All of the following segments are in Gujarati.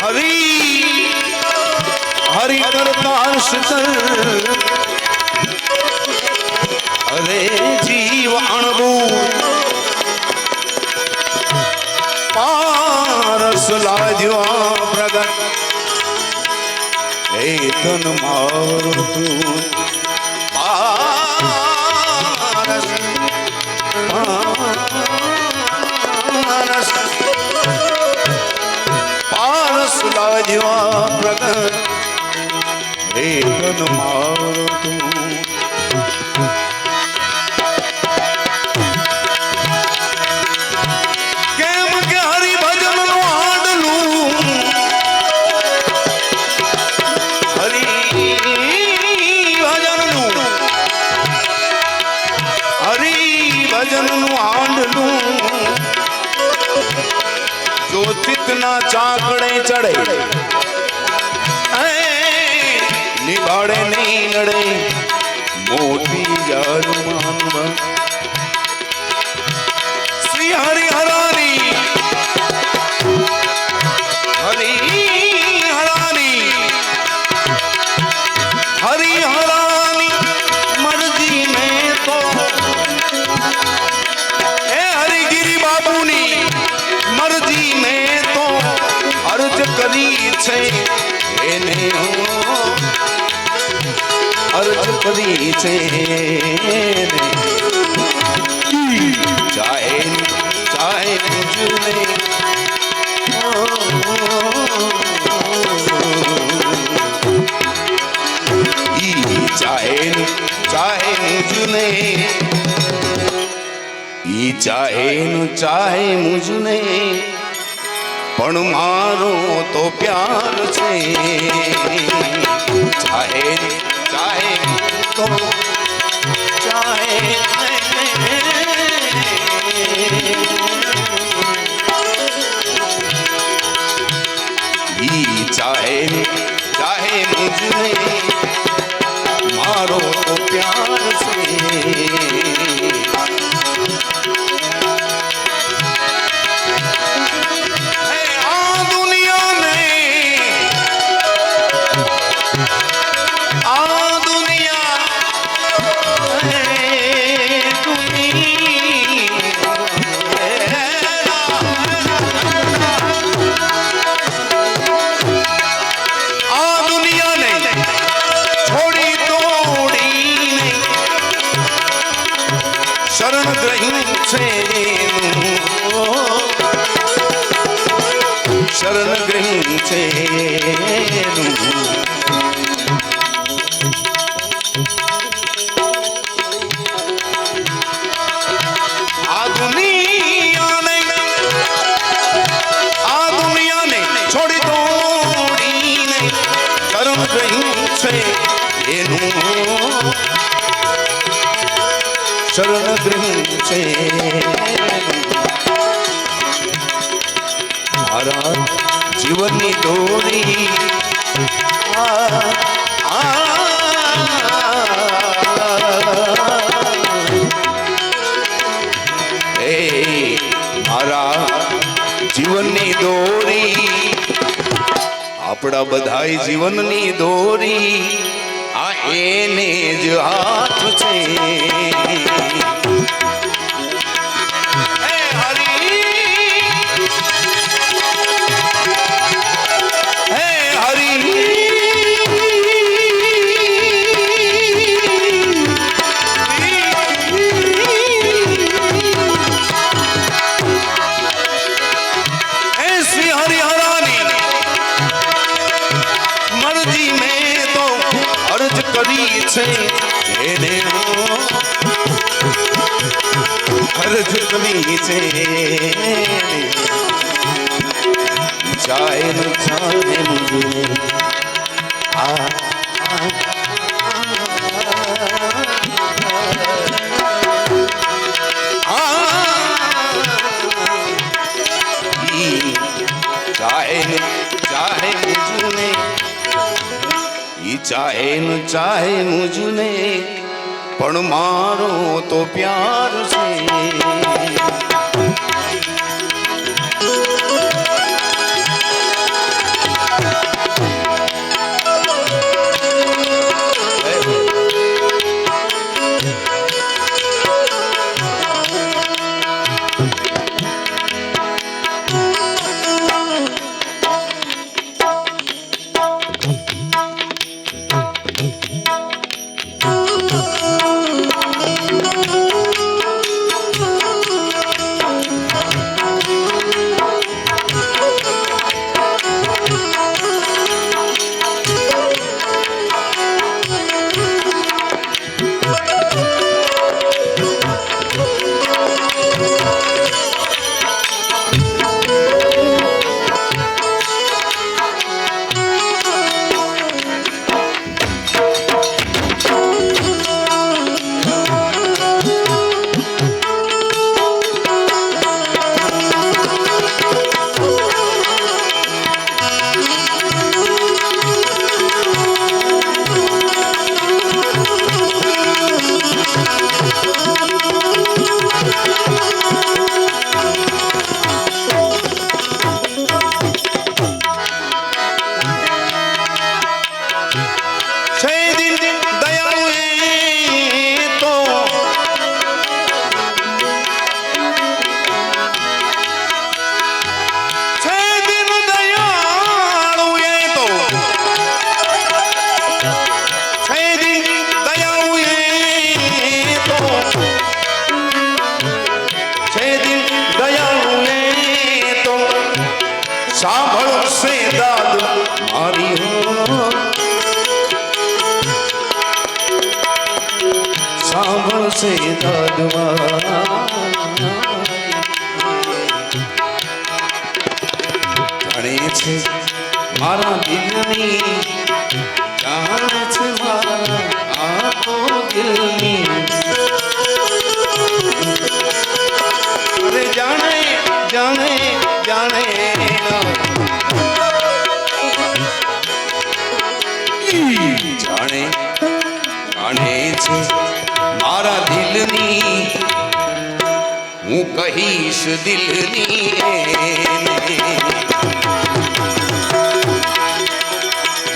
હરી હરિ કરતાશ અરે જીવ અણબૂ. પારસ લાજવા પ્રગટ. એ તન મારું લાજવા પ્રગટ. તન મારું તું. કેમ કે ચિતના ચાકડે ચડે. નિભાડે નહીં નડે મોટી જારું માનવા શ્રી હરિ परिचय नहीं हो। चाहे चाहे मुझने चाहे चाहे मुझने चाहे चाहे मुझने પણ મારો તો પ્યાર છે. ચાહે ચાહે ઈ છે. મારા જીવનની દોરી. એ મારા જીવનની દોરી. આપણા બધા જીવનની દોરી. આ એને જ હાથ છે. চায়ের চাঁদের আ चाहे न चाहे मुझने પણ મારો તો પ્યાર છે. સાંભળશે દાદ મારી સાંભળશે દાદ જાણે છે મારા દિલની કહીશ દિલની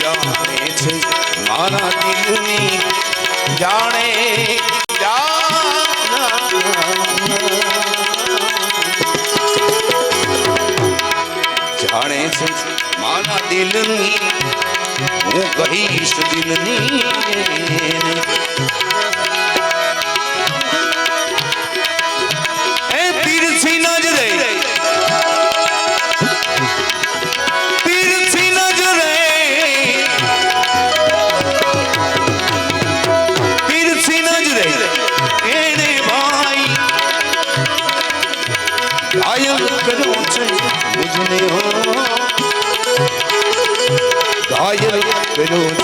જાણે છે મારા દિલની જાણે જાણે છે મારા દિલની હું કહીશ દિલની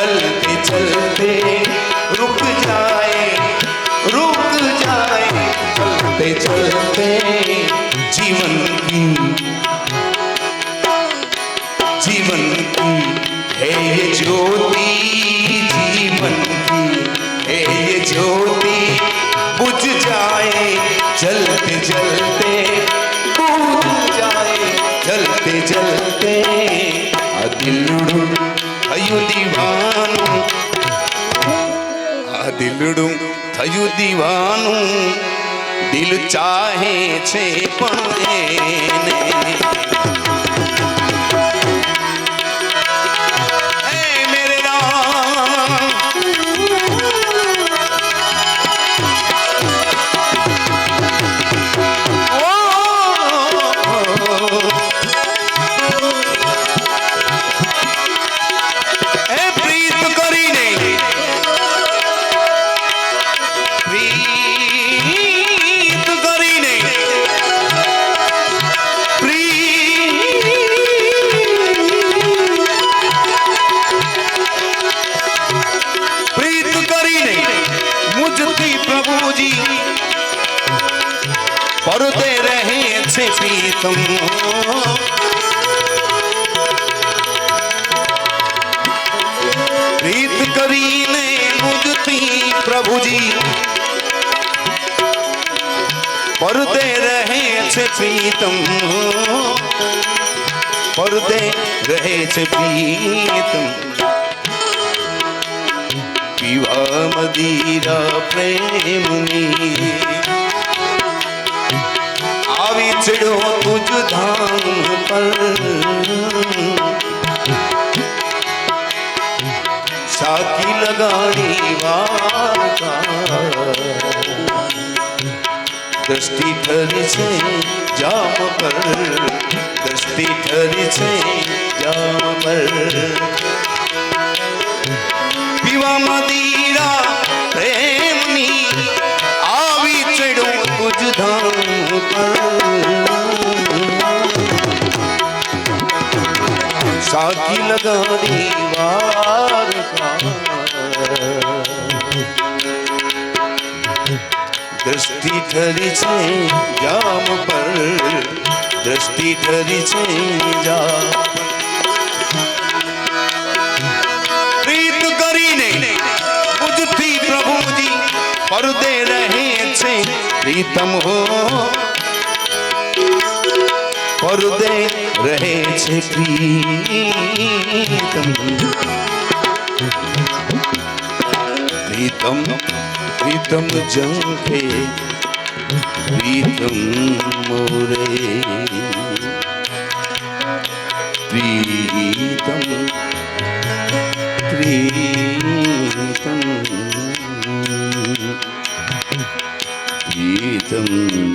चलते चलते रुक जाए रुक जाए। चलते चलते जीवन की जीवन की है ज्योति, जीवन की है ज्योति। बुझ जाए, चलते चलते, बुझ जाए, चलते चलते થયું દીવાનું આ દિલડું થયું દીવાનું દિલ ચાહે છે પણ એને जी। पढ़ते रहे थे प्रीतम प्रीत करी ने मुझती प्रभु जी। पढ़ते रहे थे प्रीतम पढ़ते रहे थे प्रीतम પીવા મદીરા પ્રેમની આવી ચડો તુજ ધામ પર સાકી લગાડી વાર્તા દ્રષ્ટિ ઠરી છે જામ પર દ્રષ્ટિ ઠરી છે જામ પર પીવા સાકી લગાડી વાર્તા દ્રષ્ટિ ઠરી છે જામ પર દ્રષ્ટિ ઠરી છે જામ પ્રીત કરીને બુદ્ધથી પ્રભુજી પરદે રહે છે પ્રીતમ હો પરદે રહે છે પ્રીતમ. પ્રીતમ પ્રીતમ જંખે પ્રીતમ મોરે. પ્રીતમ પ્રીતમ. પ્રીતમ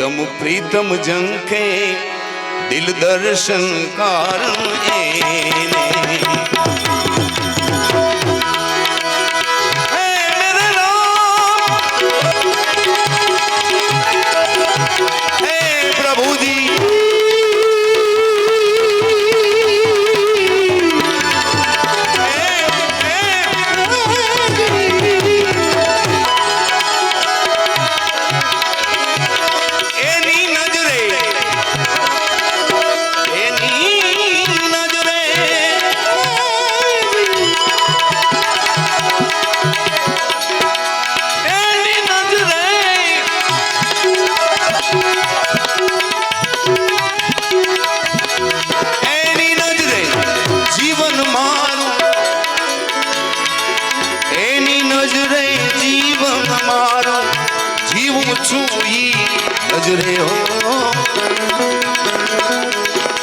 પ્રીતમ પ્રીતમ જંકે દિલ દર્શન કારણ એને. છુઈ નજરે હો.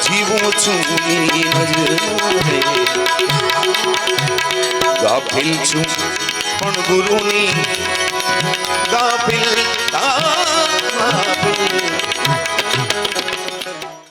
જીવું છુઈ નજરે ગાફિલ છું પણ ગુરુની. ગાફિલ ગાફિલ